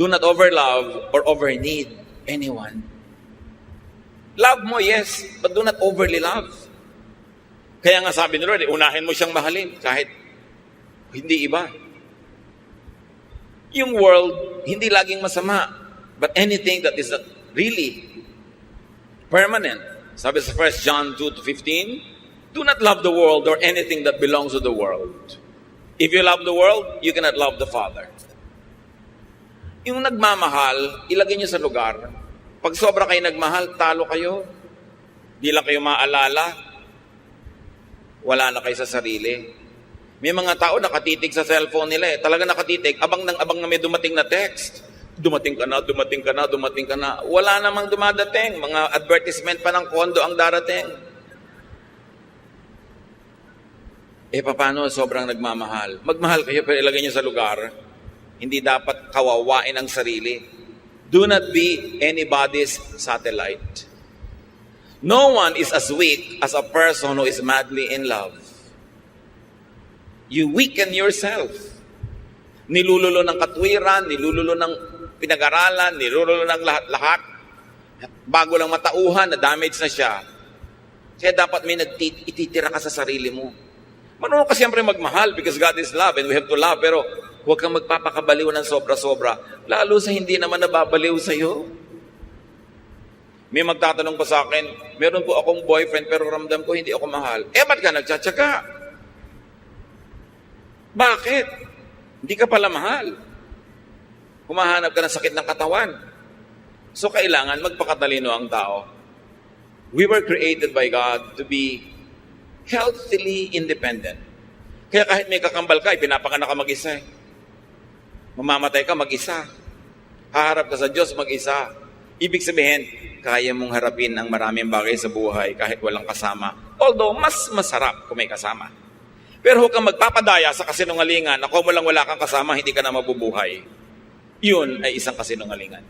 Do not overlove or overneed anyone. Love mo, yes, but do not overly love. Kaya nga sabi ni Lord, eh, unahin mo siyang mahalin kahit hindi iba. Yung world, hindi laging masama. But anything that is not really permanent. Sabi sa 1 John 2 to 15, do not love the world or anything that belongs to the world. If you love the world, you cannot love the Father. Yung nagmamahal, ilagay niyo sa lugar. Pag sobra kayo nagmahal, talo kayo. Di lang kayo maalala. Wala na kayo sa sarili. May mga tao nakatitig sa cellphone nila eh. Talaga nakatitig. Abang ng abang na may dumating na text. Dumating ka na, dumating ka na, dumating ka na. Wala namang dumadating. Mga advertisement pa ng kondo ang darating. Eh, paano sobrang nagmamahal? Magmahal kayo pero ilagay niyo sa lugar. Hindi dapat kawawain ang sarili. Do not be anybody's satellite. No one is as weak as a person who is madly in love. You weaken yourself. Nilululo ng katwiran, nilululo ng pinag-aralan, nilululo ng lahat-lahat. Bago lang matauhan, na-damage na siya. Kaya dapat may nagtitira ka sa sarili mo. Marunong ka siyempre magmahal because God is love and we have to love. Pero huwag kang magpapakabaliw ng sobra-sobra. Lalo sa hindi naman nababaliw sa'yo. May magtatanong pa sa akin, meron po akong boyfriend pero ramdam ko hindi ako mahal. Eh, ba't ka nagtsatsaga? Bakit? Hindi ka pala mahal. Humahanap ka ng sakit ng katawan. So, kailangan magpakatalino ang tao. We were created by God to be healthily independent. Kaya kahit may kakambal ka, pinapakanak ka mag-isa. eh. Mamamatay ka mag-isa. Haharap ka sa Diyos mag-isa. Ibig sabihin, kaya mong harapin ang maraming bagay sa buhay kahit walang kasama. Although, mas masarap kung may kasama. Pero huwag kang magpapadaya sa kasinungalingan na kung walang wala kang kasama, hindi ka na mabubuhay. Yun ay isang kasinungalingan.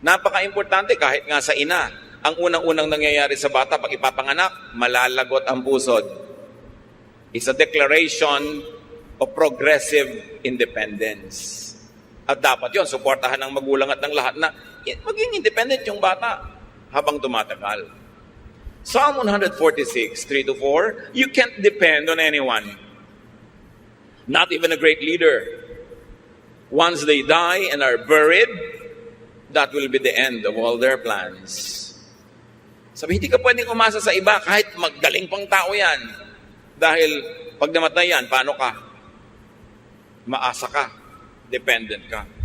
Napaka-importante kahit nga sa ina, ang unang-unang nangyayari sa bata pag ipapanganak, malalagot ang pusod. It's a declaration of progressive independence. At dapat yon suportahan ng magulang at ng lahat na maging independent yung bata habang tumatagal. Psalm 146, 3 to 4, you can't depend on anyone. Not even a great leader. Once they die and are buried, that will be the end of all their plans. Sabi, hindi ka pwedeng umasa sa iba kahit magaling pang tao yan. Dahil pag namatay yan, paano ka? Maasa ka. Dependent ka.